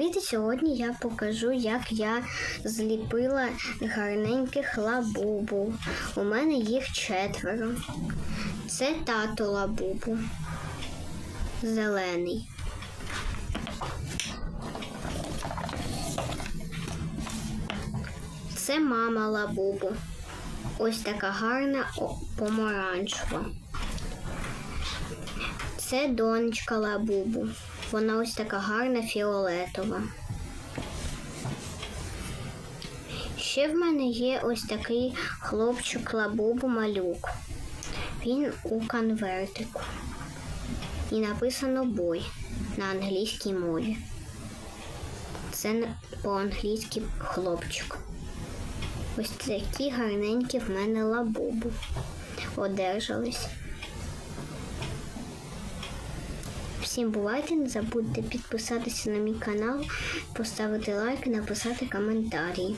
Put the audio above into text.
Привіт! Сьогодні я покажу, як я зліпила гарненьких лабубу. У мене їх четверо. Це тато лабубу. Зелений. Це мама лабубу. Ось така гарна помаранчева. Це донечка лабубу. Вона ось така гарна фіолетова. Ще в мене є ось такий хлопчик лабубу малюк. Він у конвертику. І написано бой на англійській мові. Це по-англійськи хлопчик. Ось такі гарненькі в мене лабубу одержались. Всім бувайте, не забудьте підписатися на мій канал, поставити лайк написати коментарі.